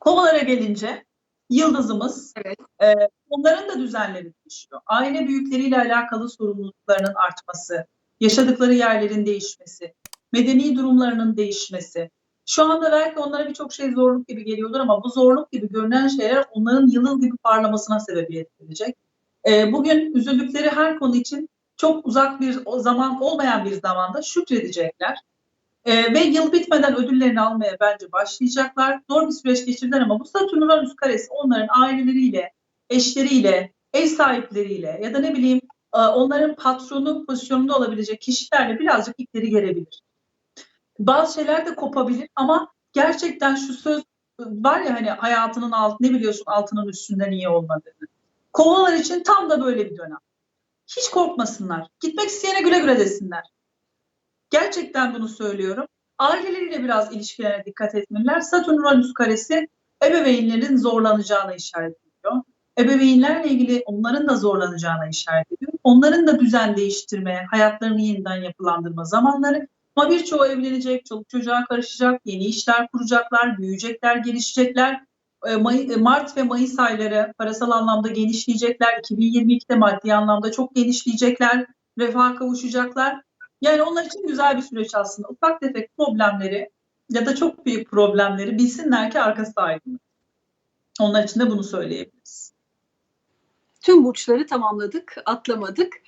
Kovalara gelince yıldızımız Evet. e, onların da düzenleri değişiyor. Aile büyükleriyle alakalı sorumluluklarının artması, yaşadıkları yerlerin değişmesi, medeni durumlarının değişmesi. Şu anda belki onlara birçok şey zorluk gibi geliyordur ama bu zorluk gibi görünen şeyler onların yıldız gibi parlamasına sebebiyet verecek. E, bugün üzüldükleri her konu için çok uzak bir o zaman olmayan bir zamanda şükredecekler. Ee, ve yıl bitmeden ödüllerini almaya bence başlayacaklar. Zor bir süreç geçirdiler ama bu Satürn Uranüs karesi onların aileleriyle, eşleriyle, ev sahipleriyle ya da ne bileyim e, onların patronu pozisyonunda olabilecek kişilerle birazcık ipleri gelebilir. Bazı şeyler de kopabilir ama gerçekten şu söz var ya hani hayatının alt ne biliyorsun altının üstünden iyi olmadığını. Kovalar için tam da böyle bir dönem. Hiç korkmasınlar. Gitmek isteyene güle güle desinler. Gerçekten bunu söylüyorum. Aileleriyle biraz ilişkilerine dikkat etmeliler. Satürn Uranüs karesi ebeveynlerin zorlanacağına işaret ediyor. Ebeveynlerle ilgili onların da zorlanacağına işaret ediyor. Onların da düzen değiştirmeye, hayatlarını yeniden yapılandırma zamanları. Ama birçoğu evlenecek, çoluk çocuğa karışacak, yeni işler kuracaklar, büyüyecekler, gelişecekler. E, e, Mart ve Mayıs ayları parasal anlamda genişleyecekler. 2022'de maddi anlamda çok genişleyecekler. Refaha kavuşacaklar. Yani onlar için güzel bir süreç aslında. Ufak tefek problemleri ya da çok büyük problemleri bilsinler ki arkası aydın. Onlar için de bunu söyleyebiliriz. Tüm burçları tamamladık, atlamadık.